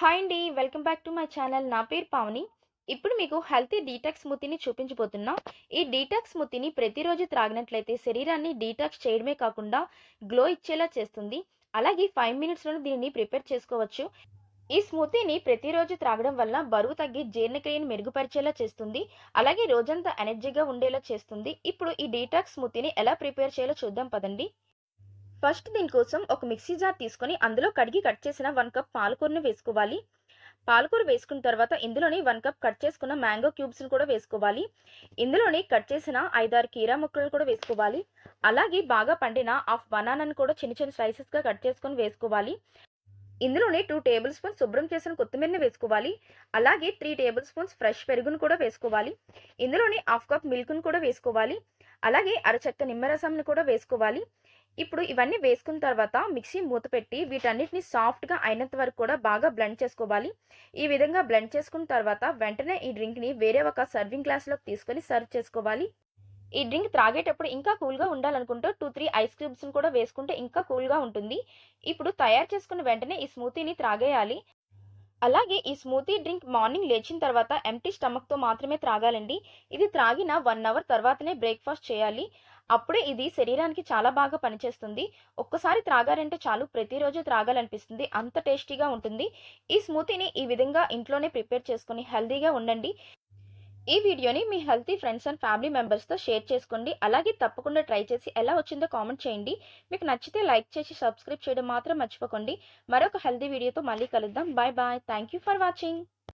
Hi అండి welcome back to my channel నా పేరు పావని. ఇప్పుడు మీకు హెల్తీ డీటాక్స్ స్మూతీని చూపించబోతున్నా. ఈ డీటాక్స్ స్మూతీని ప్రతిరోజు త్రాగినట్లయితే శరీరాన్ని డీటాక్స్ చేయడమే కాకుండా గ్లో ఇచ్చేలా చేస్తుంది. అలాగే ఫైవ్ మినిట్స్లోనే దీనిని ప్రిపేర్ చేసుకోవచ్చు. ఈ స్మూతీని ప్రతిరోజు త్రాగడం వల్ల బరువు తగ్గి జీర్ణక్రియను మెరుగుపరిచేలా చేస్తుంది. అలాగే రోజంతా ఎనర్జీగా ఉండేలా చేస్తుంది. ఇప్పుడు ఈ డీటాక్స్ స్మూతీని ఎలా ప్రిపేర్ చేయాలో చూద్దాం పదండి. ఫస్ట్ దీనికోసం ఒక మిక్సీ జార్ తీసుకొని అందులో కడిగి కట్ చేసిన వన్ కప్ పాలకూరని వేసుకోవాలి. పాలకూర వేసుకున్న తర్వాత ఇందులోని వన్ కప్ కట్ చేసుకున్న మ్యాంగో క్యూబ్స్ని కూడా వేసుకోవాలి. ఇందులోని కట్ చేసిన ఐదారు కీరా ముక్కలు కూడా వేసుకోవాలి. అలాగే బాగా పండిన హాఫ్ బనానాను కూడా చిన్న చిన్న స్లైసెస్గా కట్ చేసుకొని వేసుకోవాలి. ఇందులోనే టూ టేబుల్ స్పూన్స్ శుభ్రం చేసిన కొత్తిమీరని వేసుకోవాలి. అలాగే త్రీ టేబుల్ స్పూన్స్ ఫ్రెష్ పెరుగును కూడా వేసుకోవాలి. ఇందులోని హాఫ్ కప్ మిల్క్ను కూడా వేసుకోవాలి. అలాగే అరచెక్క నిమ్మరసంని కూడా వేసుకోవాలి. ఇప్పుడు ఇవన్నీ వేసుకున్న తర్వాత మిక్సీ మూత పెట్టి వీటన్నిటిని సాఫ్ట్గా అయినంత వరకు కూడా బాగా బ్లెండ్ చేసుకోవాలి. ఈ విధంగా బ్లెండ్ చేసుకున్న తర్వాత వెంటనే ఈ డ్రింక్ని వేరే ఒక సర్వింగ్ గ్లాస్లోకి తీసుకొని సర్వ్ చేసుకోవాలి. ఈ డ్రింక్ త్రాగేటప్పుడు ఇంకా కూల్గా ఉండాలనుకుంటే టూ త్రీ ఐస్ క్యూబ్స్ని కూడా వేసుకుంటే ఇంకా కూల్గా ఉంటుంది. ఇప్పుడు తయారు చేసుకున్న వెంటనే ఈ స్మూతీని త్రాగేయాలి. అలాగే ఈ స్మూతీ డ్రింక్ మార్నింగ్ లేచిన తర్వాత ఎంటీ స్టమక్తో మాత్రమే త్రాగాలండి. ఇది త్రాగిన వన్ అవర్ తర్వాతనే బ్రేక్ఫాస్ట్ చేయాలి. అప్పుడే ఇది శరీరానికి చాలా బాగా పనిచేస్తుంది. ఒక్కసారి త్రాగారంటే చాలు ప్రతిరోజు త్రాగాలనిపిస్తుంది. అంత టేస్టీగా ఉంటుంది. ఈ స్మూతీని ఈ విధంగా ఇంట్లోనే ప్రిపేర్ చేసుకుని హెల్తీగా ఉండండి. ఈ వీడియోని మీ హెల్తీ ఫ్రెండ్స్ అండ్ ఫ్యామిలీ మెంబర్స్తో షేర్ చేసుకోండి. అలాగే తప్పకుండా ట్రై చేసి ఎలా వచ్చిందో కామెంట్ చేయండి. మీకు నచ్చితే లైక్ చేసి సబ్స్క్రైబ్ చేయడం మాత్రం మర్చిపోకండి. మరొక హెల్తీ వీడియోతో మళ్ళీ కలుద్దాం. Bye bye. Thank you for watching.